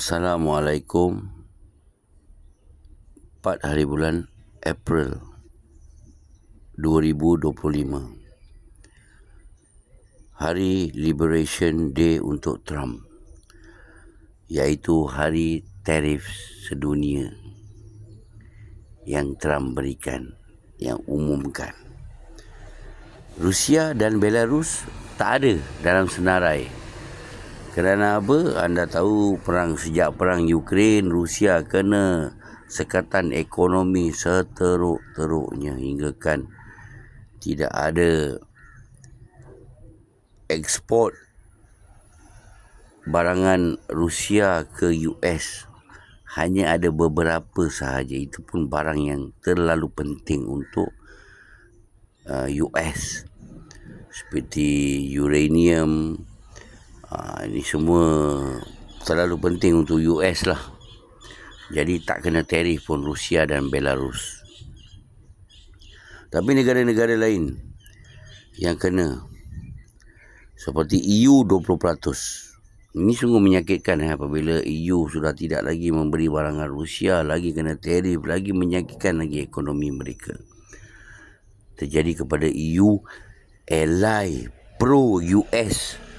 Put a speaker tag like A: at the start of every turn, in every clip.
A: Assalamualaikum. 4 hari bulan April 2025 Hari Liberation Day untuk Trump iaitu hari tarif sedunia yang Trump berikan yang umumkan. Rusia dan Belarus tak ada dalam senarai kerana apa? Anda tahu perang sejak perang Ukraine, Rusia kena sekatan ekonomi seteruk-teruknya hingga kan tidak ada ekspor barangan Rusia ke US hanya ada beberapa sahaja. Itu pun barang yang terlalu penting untuk uh, US seperti uranium Ha, ini semua terlalu penting untuk US lah. Jadi tak kena tarif pun Rusia dan Belarus. Tapi negara-negara lain yang kena seperti EU 20%. Ini sungguh menyakitkan eh, apabila EU sudah tidak lagi memberi barangan Rusia, lagi kena tarif, lagi menyakitkan lagi ekonomi mereka. Terjadi kepada EU ally pro US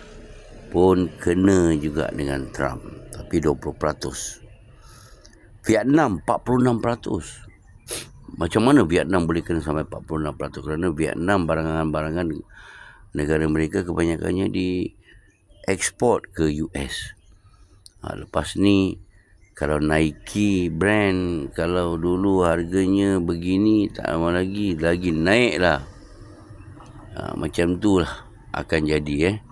A: pun kena juga dengan Trump tapi 20%. Vietnam 46%. Macam mana Vietnam boleh kena sampai 46% kerana Vietnam barangan-barangan negara mereka kebanyakannya di ekspor ke US. Ha, lepas ni kalau Nike brand kalau dulu harganya begini tak lama lagi lagi naik lah. Ha, macam tu lah akan jadi eh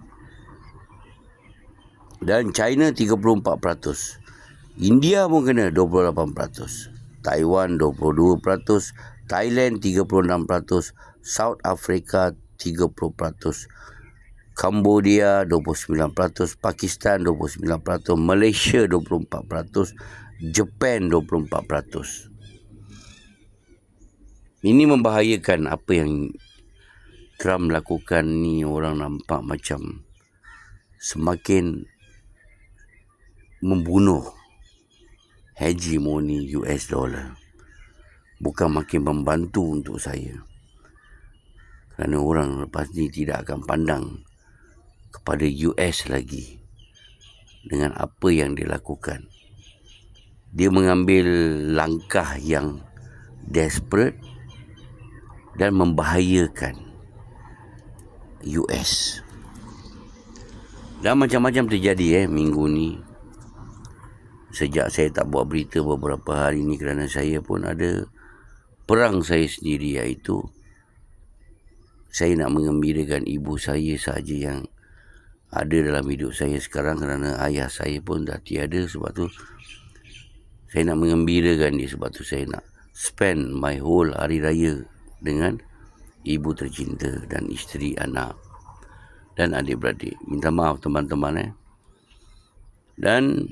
A: dan China 34%. India pun kena 28%. Taiwan 22%, Thailand 36%, South Africa 30%, Cambodia 29%, Pakistan 29%, Malaysia 24%, Japan 24%. Ini membahayakan apa yang Trump lakukan ni. Orang nampak macam semakin membunuh hegemoni US dollar. Bukan makin membantu untuk saya. Kerana orang lepas ni tidak akan pandang kepada US lagi dengan apa yang dia lakukan. Dia mengambil langkah yang desperate dan membahayakan US dan macam-macam terjadi eh minggu ni sejak saya tak buat berita beberapa hari ini kerana saya pun ada perang saya sendiri iaitu saya nak mengembirakan ibu saya saja yang ada dalam hidup saya sekarang kerana ayah saya pun dah tiada sebab tu saya nak mengembirakan dia sebab tu saya nak spend my whole hari raya dengan ibu tercinta dan isteri anak dan adik-beradik. Minta maaf teman-teman eh. Dan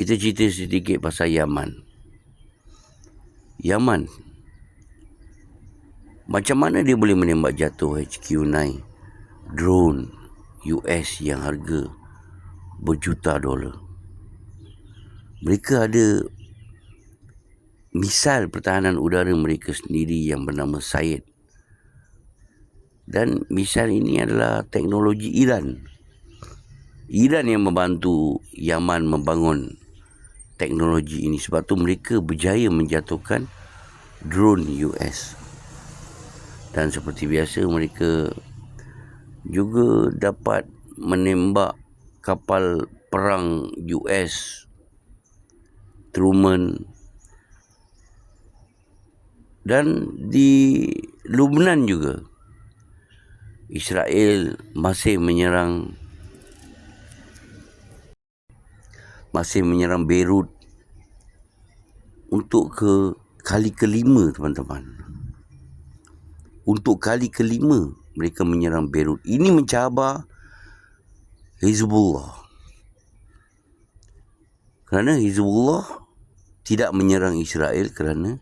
A: kita cerita sedikit pasal Yaman. Yaman. Macam mana dia boleh menembak jatuh HQ-9 drone US yang harga berjuta dolar. Mereka ada misal pertahanan udara mereka sendiri yang bernama Syed. Dan misal ini adalah teknologi Iran. Iran yang membantu Yaman membangun teknologi ini. Sebab tu mereka berjaya menjatuhkan drone US dan seperti biasa mereka juga dapat menembak kapal perang US Truman. Dan di Lubnan juga Israel masih menyerang masih menyerang Beirut untuk ke kali kelima teman-teman. Untuk kali kelima mereka menyerang Beirut. Ini mencabar Hezbollah. Kerana Hezbollah tidak menyerang Israel kerana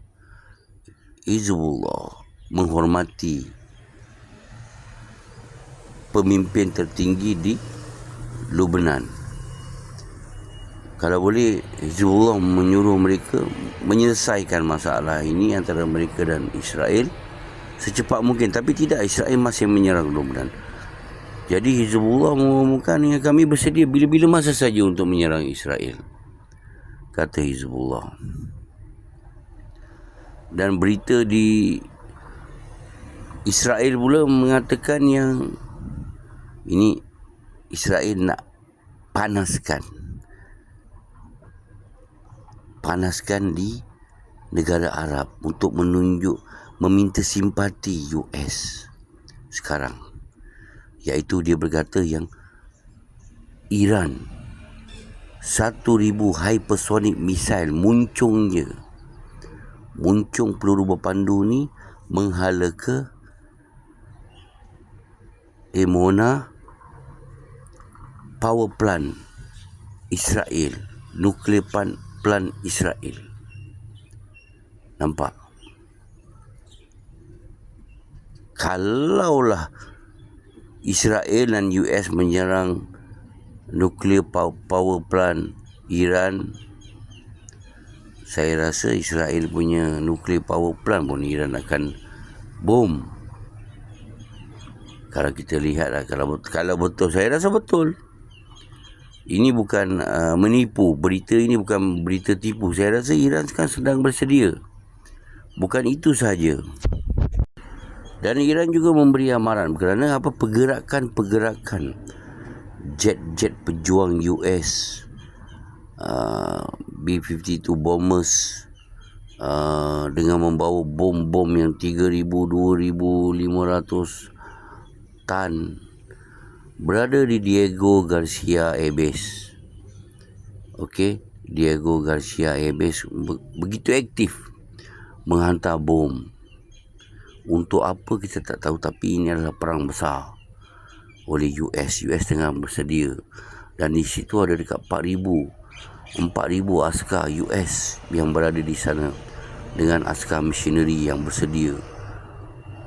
A: Hezbollah menghormati pemimpin tertinggi di Lubnan kalau boleh Hizbullah menyuruh mereka menyelesaikan masalah ini antara mereka dan Israel secepat mungkin. Tapi tidak Israel masih menyerang Lebanon. Jadi Hizbullah mengumumkan dengan kami bersedia bila-bila masa saja untuk menyerang Israel kata Hizbullah. Dan berita di Israel pula mengatakan yang ini Israel nak panaskan panaskan di negara Arab untuk menunjuk meminta simpati US sekarang. Iaitu dia berkata yang Iran 1000 hypersonic missile muncung je muncung peluru berpandu ni menghala ke? Emona power plant Israel nuklear plant plan Israel. Nampak? Kalaulah Israel dan US menyerang nuklear power plant Iran, saya rasa Israel punya nuklear power plant pun Iran akan bom. Kalau kita lihat lah, kalau, kalau betul, saya rasa betul ini bukan uh, menipu. Berita ini bukan berita tipu. Saya rasa Iran sekarang sedang bersedia. Bukan itu sahaja. Dan Iran juga memberi amaran kerana apa? Pergerakan-pergerakan jet-jet pejuang US uh, B-52 bombers uh, dengan membawa bom-bom yang 3000 2500 tan berada di Diego Garcia Airways. Okey, Diego Garcia Airways begitu aktif menghantar bom. Untuk apa kita tak tahu tapi ini adalah perang besar oleh US. US tengah bersedia dan di situ ada dekat 4000 4000 askar US yang berada di sana dengan askar machinery yang bersedia.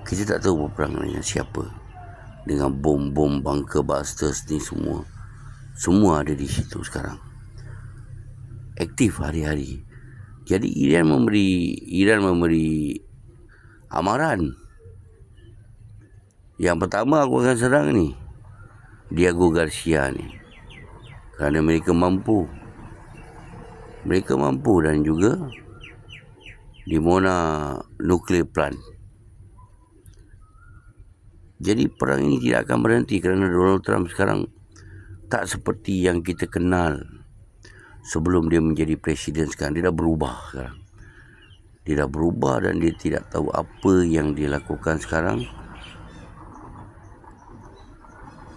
A: Kita tak tahu berperang dengan siapa dengan bom-bom bunker busters ni semua. Semua ada di situ sekarang. Aktif hari-hari. Jadi Iran memberi Iran memberi amaran. Yang pertama aku akan serang ni Diego Garcia ni. Kerana mereka mampu. Mereka mampu dan juga di Mona Nuclear Plant jadi perang ini tidak akan berhenti kerana Donald Trump sekarang tak seperti yang kita kenal sebelum dia menjadi presiden sekarang. Dia dah berubah sekarang. Dia dah berubah dan dia tidak tahu apa yang dia lakukan sekarang.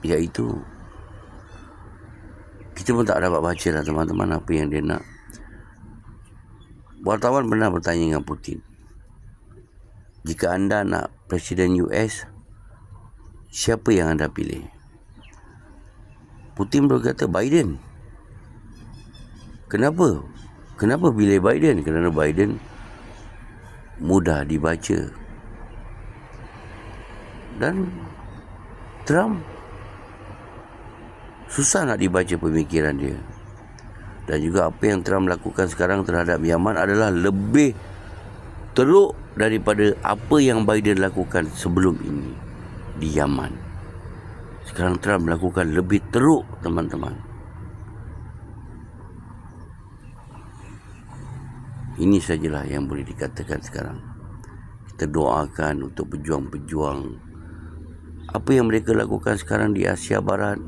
A: Iaitu kita pun tak dapat baca lah teman-teman apa yang dia nak. Wartawan pernah bertanya dengan Putin. Jika anda nak presiden US, siapa yang anda pilih? Putin berkata Biden. Kenapa? Kenapa pilih Biden? Kerana Biden mudah dibaca. Dan Trump susah nak dibaca pemikiran dia. Dan juga apa yang Trump lakukan sekarang terhadap Yaman adalah lebih teruk daripada apa yang Biden lakukan sebelum ini di Yaman. Sekarang Trump melakukan lebih teruk teman-teman. Ini sajalah yang boleh dikatakan sekarang. Kita doakan untuk pejuang-pejuang apa yang mereka lakukan sekarang di Asia Barat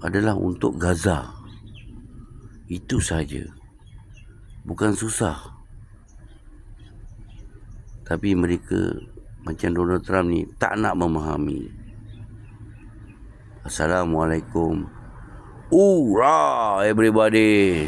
A: adalah untuk Gaza. Itu saja. Bukan susah. Tapi mereka macam Donald Trump ni tak nak memahami. Assalamualaikum. Ura everybody.